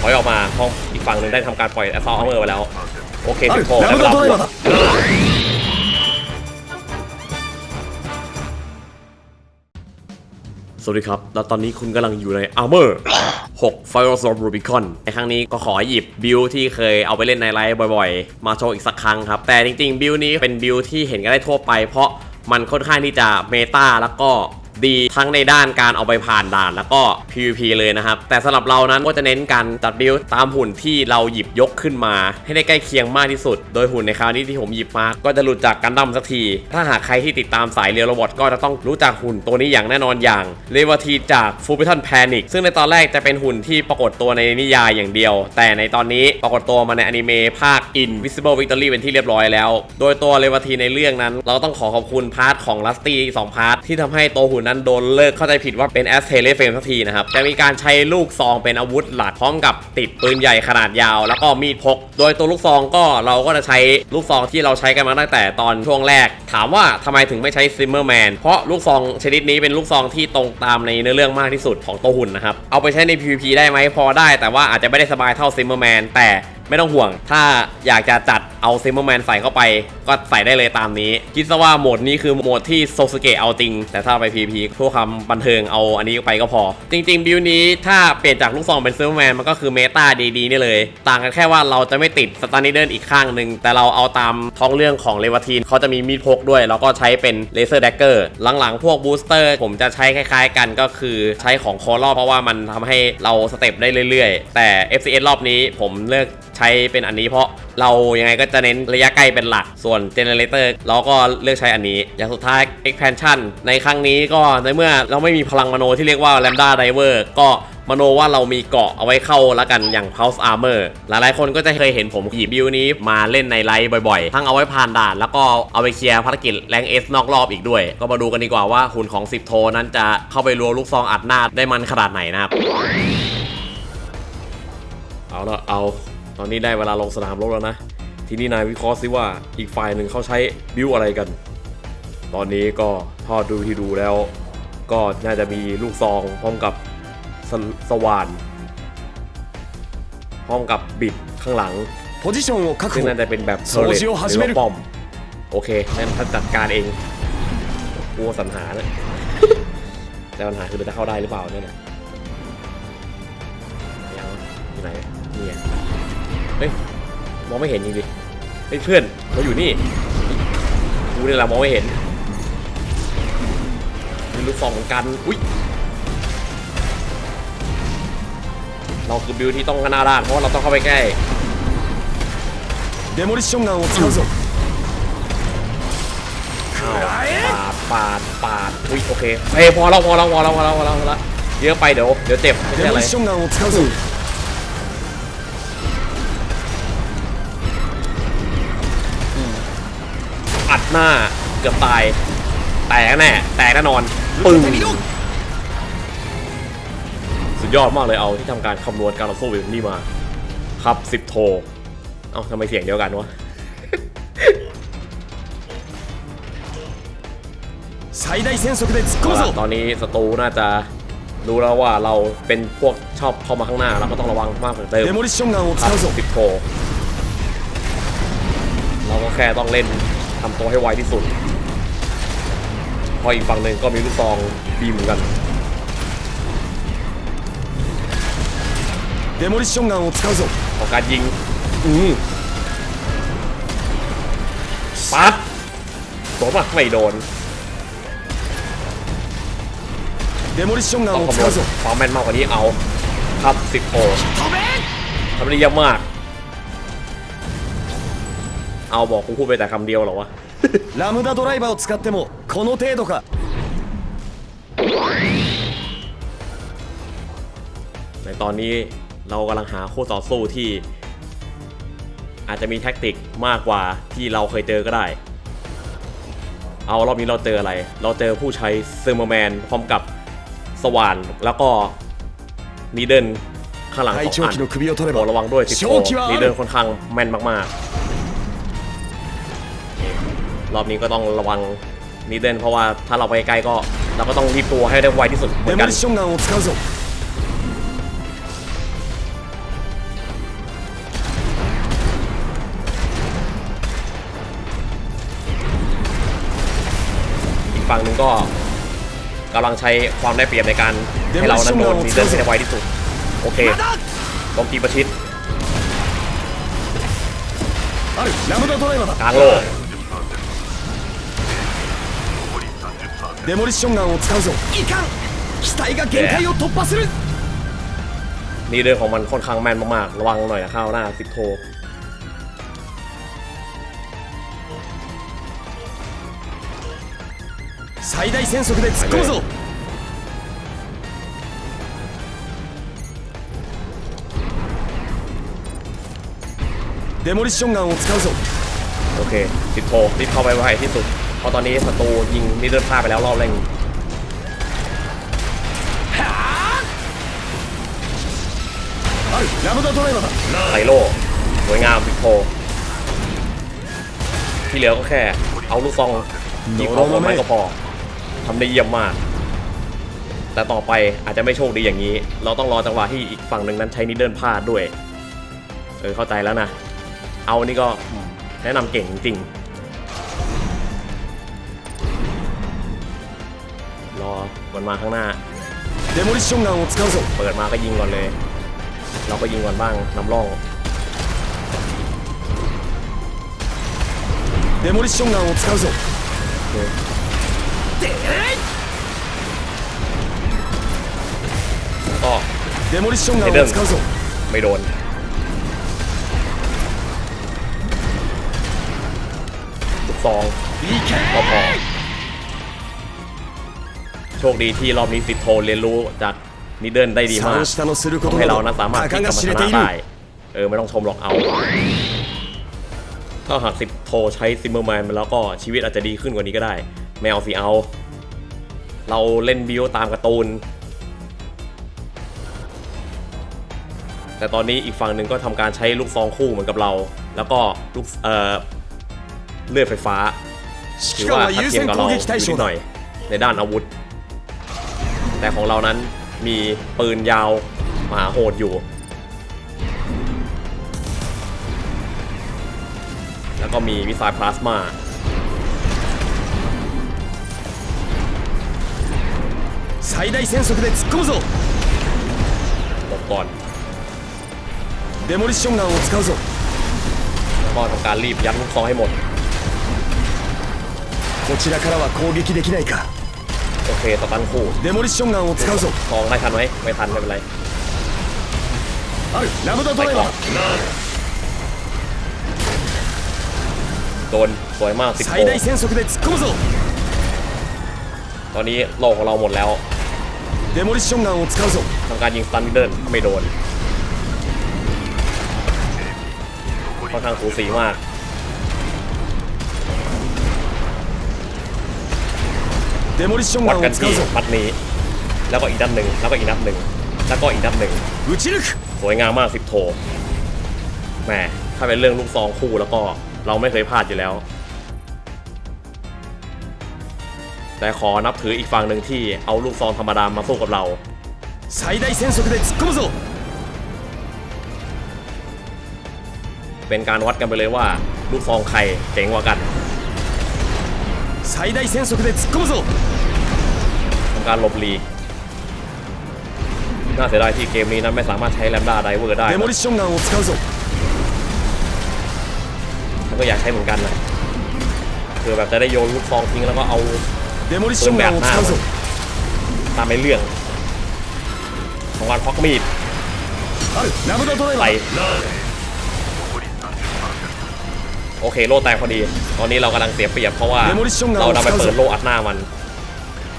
ถอยออกมาห้องอีกฝั่งหนึ่งได้ทำการปล่อยแอสซอลเอาเมอร์ไปแล้ว โอเคสิบโคแล้วเราสวัสดีครับ แล้วตอนนี้คุณกำลังอยู่ในอาเมอร์6 Firestorm Rubicon ในครั้งนี้ก็ขอหยิบบิลที่เคยเอาไปเล่นในไลฟ์บ่อยๆ มาโชว์อีกสักครั้งครับ แต่จริงๆ บิลนี้เป็นบิลที่เห็นกันได้ทั่วไปเพราะมันค่อนข้างที่จะเมตาแล้วก็ ดีทั้งในด้านการเอาไปผ่านด่าน แล้วก็ PVP เลยนะครับ แต่สำหรับเรานั้นก็จะเน้นการจัดบิลตามหุ่นที่เราหยิบยกขึ้นมา ให้ได้ใกล้เคียงมากที่สุด โดยหุ่นในคราวนี้ที่ผมหยิบมา ก็จะหลุดจากกันดั้มสักที ถ้าหากใครที่ติดตามสายเรียวโรบอทก็จะต้องรู้จักหุ่นตัวนี้อย่างแน่นอนอย่างเลวทีจากฟูบิทันแพนิกซึ่งในตอนแรกจะเป็นหุ่นที่ปรากฏตัวในนิยายอย่างเดียว แต่ในตอนนี้ปรากฏตัวมาในอนิเมะภาค Invisible Victory เป็นที่เรียบร้อยแล้ว โดยตัวเลวทีในเรื่องนั้น เราต้องขอขอบคุณพาร์ทของลัสตี้สองพาร์ทที่ทำให้ตัวหุ่นนั้นโดนเลิกเข้าใจผิดว่าเป็นแอสเทเลเฟมสักทีนะครับจะมีการใช้ลูกซองเป็นอาวุธหลักพร้อมกับติดปืนใหญ่ขนาดยาว แล้วก็มีดพก โดยตัวลูกซองก็เราก็จะใช้ลูกซองที่เราใช้กันมาตั้งแต่ตอนช่วงแรก ถามว่าทำไมถึงไม่ใช้ซิมเมอร์แมนเพราะลูกซองชนิดนี้เป็นลูกซองที่ตรงตามในเนื้อเรื่องมากที่สุดของตัวหุ่นนะครับเอาไปใช้ใน PVP ได้ไหมพอได้ แต่ว่าอาจจะไม่ได้สบายเท่าซิมเมอร์แมนแต่ไม่ต้องห่วง ถ้าอยากจะจัดเอาซิมเมอร์แมนใส่เข้าไป ก็ใส่ได้เลยตามนี้ คิดซะว่าโหมดนี้คือโหมดที่โซสเกะเอาจริง แต่ถ้าไป PVP เพื่อความบันเทิงเอาอันนี้ไปก็พอ จริง ๆ บิวนี้ถ้าเปลี่ยนจากลูกซองเป็นซิมเมอร์แมนมันก็คือเมตาดีๆนี่เลย ต่างกันแค่ว่าเราจะไม่ติดสตาร์นิเดิลอีกข้างหนึ่งแต่เราเอาตามท้องเรื่องของเลวาทีนเขาจะมีมีดพกด้วย แล้วก็ใช้เป็นเลเซอร์แดกเกอร์หลังๆ พวกบูสเตอร์ผมจะใช้คล้าย ๆ กันก็คือใช้ของโคลอเพราะว่ามันทำให้เราสเต็ปได้เรื่อย ๆ แต่ FCS รอบนี้ผมเลือกใช้เป็นอันนี้เพราะเรายังไงก็จะเน้นระยะใกล้เป็นหลัก ส่วน Generator เราก็เลือกใช้อันนี้ อย่างสุดท้าย Expansion ในครั้งนี้ก็ในเมื่อเราไม่มีพลังมโนที่เรียกว่า Lambda Diver ก็มโนว่าเรามีเกาะเอาไว้เข้าแล้วกันอย่าง Pulse Armor หลายๆคนก็จะเคยเห็นผมขี่บิวนี้มาเล่นในไลฟ์บ่อยๆ ทั้งเอาไว้ผ่านด่าน แล้วก็เอาไปเคลียร์ภารกิจแรงเอสนอกรอบอีกด้วย ก็มาดูกันดีกว่าว่าหุ่นของ 10 โทนั้นจะเข้าไปรัวลูกซองอัดหน้าได้มันขนาดไหนนะครับ เอาละเอา ตอนนี้ได้เวลาลงสนามรบแล้วนะ ทีนี้นายวิเคราะห์ซิว่าอีกฝ่ายหนึ่งเขาใช้บิวอะไรกัน ตอนนี้ก็ทอดดูที่ดูแล้ว ก็น่าจะมีลูกซองพร้อมกับสสว่านพร้อมกับบิดข้างหลังซึ่งน่าจะเป็นแบบเทเลตหรือว่าปอม โอเคนั่นท่านจัดการเองกลัวสัญหานะแต่ปัญหาคือจะเข้าได้หรือเปล่าเนี่ยนะยังอยู่ไหนเนี่ยเฮ้ย มองไม่เห็นจริงดิเฮ้ยเพื่อนเราอยู่นี่กูเนี่ยแหละมองไม่เห็นมีลูกฟองเหมือนกันอุ้ยเราคือบิวที่ต้องหน้าด้านเพราะเราต้องเข้าไปใกล้เดโมลิชั่นงานของเขาปาดปาดปาดอุ้ยโอเคเฮ้ยพอแล้วพอแล้วพอแล้วพอแล้วพอแล้วเยอะไปเดี๋ยวเดี๋ยวเจ็บไม่ใช่อะไร หน้าเกือบตาย แตกแน่แตกแน่นอน ปึ้งสุดยอดมากเลยเอาที่ทำการคำนวณการต่อสู้แบบนี้มา ครับสิบโท เอ้าทำไมเสียงเดียวกันวะตอนนี้ศัตรูน่าจะรู้แล้วว่าเราเป็นพวกชอบเข้ามาข้างหน้าเราก็ต้องระวังมากกว่าเดิมครับสิบโทเราก็แค่ต้องเล่น ทำตัวให้ไวที่สุด พออีกฝั่งหนึ่งก็มีลูกซองบีเหมือนกันเดโมริชชั่นงานของเขาของการยิง อืมปั๊บโดนปะไม่โดนเดโมริชชั่นงานของเขาความแม่นมากกว่านี้เอา ครับสิบโอทำได้เยอะมาก เอาบอกกูพูดไปแต่คำเดียวเหรอวะ ラムダドライバーを使ってもこの程度か ในตอนนี้เรากำลังหาคู่ต่อสู้ที่ อาจจะมีแท็กติกมากกว่าที่เราเคยเจอก็ได้ เอารอบนี้เราเจออะไร เราเจอผู้ใช้เซอร์มแมนพร้อมกับสว่าน แล้วก็นีเดิลข้างหลังส 隊 อง 長 อัน 機の首を取れ โปร ば ดระวังด้วยสิโ 正気は นี あ เดิล る ค่อนข้างแม่นมากๆ รอบนี้ก็ต้องระวังนิดเดินเพราะว่าถ้าเราไปใกล้ก็ เราก็ต้องรีบตัวให้ได้ไวที่สุดเหมือนกันอีกฝั่งหนึ่งก็กำลังใช้ความได้เปรียบในการให้เรานั้นโดนนิดเดินให้ไวที่สุด โอเคตองตีประชิดกลางโลก デモリッションガンを使うぞいかん機体が限界を突破する นี่เรื่องของมันค่อนข้างแม่นมากๆ ระวังหน่อยนะข้าวหน้าสิบโท 最大戦速で突っ込むぞデモリッションガンを使うぞ โอเคสิบโทรีบเข้าไปไวที่สุด พราะตอนนี้ศัตรูยิงมิดเดิลพลาไปแล้วรอบแรกไซโล่สวยงามพิโคที่เหลือก็แค่ เอาลูกซองยิงเข้าหัวม่ก็พอทำได้เยี่ยมมาก แต่ต่อไปอาจจะไม่โชคดีอย่างนี้ เราต้องรอจังหวะที่อีกฝั่งหนึ่งนั้นใช้นิดเดิลพลาดด้วย เออเข้าใจแล้วนะ เอานี่ก็แนะนำเก่งจริง รอมันมาข้างหน้าเดโมดิชั่นงานของเขาเปิดมาก็ยิงก่อนเลย เราก็ยิงก่อนบ้างนำร่องเดโมดิชั่นงานของเข้าเด็ก็เดโมดิชั่นงานของเขาไม่โดนซองก็พอ โชคดีที่รอบนี้สิทโทเรียนรู้จากนิดเดิลได้ดีมากทำให้เรานะสามารถที่จะมาชนะได้เออไม่ต้องชมหรอกเอา ถ้าหากสิบโทใช้ซิมเมอร์แมนแล้วก็ชีวิตอาจจะดีขึ้นกว่านี้ก็ได้ ไม่เอาสิเอา เราเล่นบิวตามการ์ตูน แต่ตอนนี้อีกฝั่งหนึ่งก็ทำการใช้ลูกซองคู่เหมือนกับเรา แล้วก็ลูกเอ่อเลือยไฟฟ้าถือว่าทัดเทียมกับเราอยู่นิดหน่อยในด้านอาวุธ แต่ของเรานั้นมีปืนยาวมหาโหดอยู่ แล้วก็มีวิสายพลาสมา 最大戦速で突っ込むぞ หลบก่อน デモリッションガンを使うぞ แล้วก็ทำการรีบยัดลูกซองให้หมด こちらからは攻撃できないか โอเคสตันคู่ デモリッションガンを使うぞ ซองได้ทันไหมไม่ทันไม่เป็นไร あるラムダドライバー โดนสวยมากสิบโ 最大戦速で突っ込むぞ ตอนนี้โลกของเราหมดแล้ว デモリッションガンを使うぞ ทำการยิงสตันนิดเดิลไม่โดน ค่อนข้างสูสีมาก วัดกันที่มัดนี้ แล้วก็อีกด้านหนึ่งแล้วก็อีกด้านหนึ่งแล้วก็อีกด้านหนึ่งสวยงามมากสิบโทแหมถ้าเป็นเรื่องลูกซองคู่แล้วก็เราไม่เคยพลาดอยู่แล้ว แต่ขอนับถืออีกฝั่งหนึ่งที่เอาลูกซองธรรมดามาสู้กับเราเป็นการวัดกันไปเลยว่า ลูกฟองใครเจ๋งกว่ากัน 最大戦速で突っ込むぞ ทำการหลบหลีกน่าเสียดายที่เกมนี้นั้นไม่สามารถใช้แลมด้าไดเวอร์ได้ デモリッションガンを使うぞ มันก็อยากใช้เหมือนกันนะคือแบบจะได้โยนลูกซองทิ้งแล้วก็เอา デモリッションガンを使うぞ ตามในเรื่องของการพกมีด あるラムダドライ ไหล バー โอเคโล่แตกพอดี ตอนนี้เรากำลังเสียเปรียบเพราะว่าเราดันไปเปิดโล่อัดหน้ามัน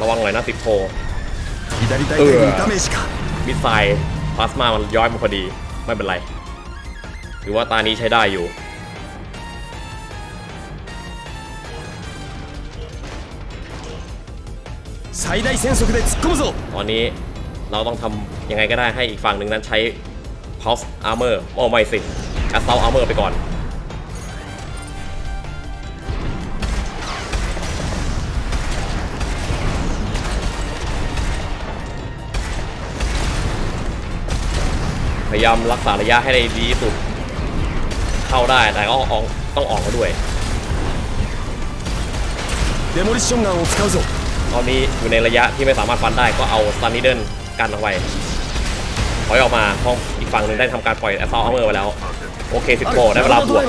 ระวังหน่อยนะสิบโทเออมิสไซล์พลาสมามันย้อยมาพอดีไม่เป็นไรถือว่าตานี้ใช้ได้อยู่ ตอนนี้เราต้องทำยังไงก็ได้ให้อีกฝั่งหนึ่งนั้นใช้พาวส์อาร์เมอร์โอ้ไม่สิอาเซาอาร์เมอร์ไปก่อน พยายามรักษาระยะให้ได้ดีที่สุด เข้าได้แต่ก็ออกต้องออกมาด้วยเดโมริชชองเงาเข้าสุดตอนนี้อยู่ในระยะที่ไม่สามารถฟันได้ก็เอาสซันนิเดิลกันเอาไว้ถอยออกมาเพราะอีกฝั่งหนึ่งได้ทำการปล่อยแอสซอลเอามอร์ไปแล้ว โอเคสิบโกได้เวลาบวก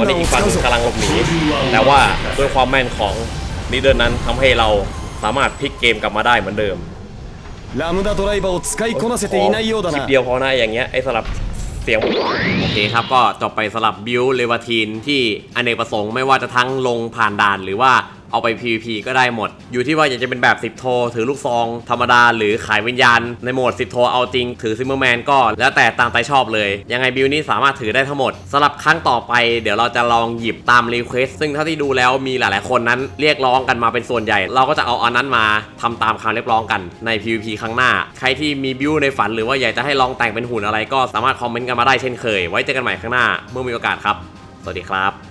ตอนนี้อีกฝั่งกำลังหลบหนีแต่ว่าด้วยความแม่นของนิเดิลนั้นทำให้เราสามารถพลิกเกมกลับมาได้เหมือนเดิม ラムダドライバーを使いこなせていないようだ คลิ な ปเดียวพอนะอย่างเงี้ยไอ้สลับเสียงโอเคครับก็จบไปสลับบิวเลวาทีนที่อเนกประสงค์ไม่ว่าจะทั้งลงผ่านด่านหรือว่า เอาไป PVP ก็ได้หมด อยู่ที่ว่าอยากจะเป็นแบบ 10 โท ถือลูกซอง ธรรมดา หรือขายวิญญาณ ในโหมด 10 โท เอาจริง ถือซิมเมอร์แมนก็ แล้วแต่ตามใจชอบเลย ยังไงบิวนี้สามารถถือได้ทั้งหมดสำหรับครั้งต่อไป เดี๋ยวเราจะลองหยิบตามรีเควสซึ่งเท่าที่ดูแล้วมีหลาย ๆ คนนั้นเรียกร้องกันมาเป็นส่วนใหญ่ เราก็จะเอาอันนั้นมาทำตามคำเรียกร้องกันใน PVP ครั้งหน้า ใครที่มีบิวในฝันหรือว่าอยากจะให้ลองแต่งเป็นหุ่นอะไรก็สามารถคอมเมนต์กันมาได้เช่นเคย ไว้เจอกันใหม่ข้างหน้า เมื่อมีโอกาสครับ สวัสดีครับ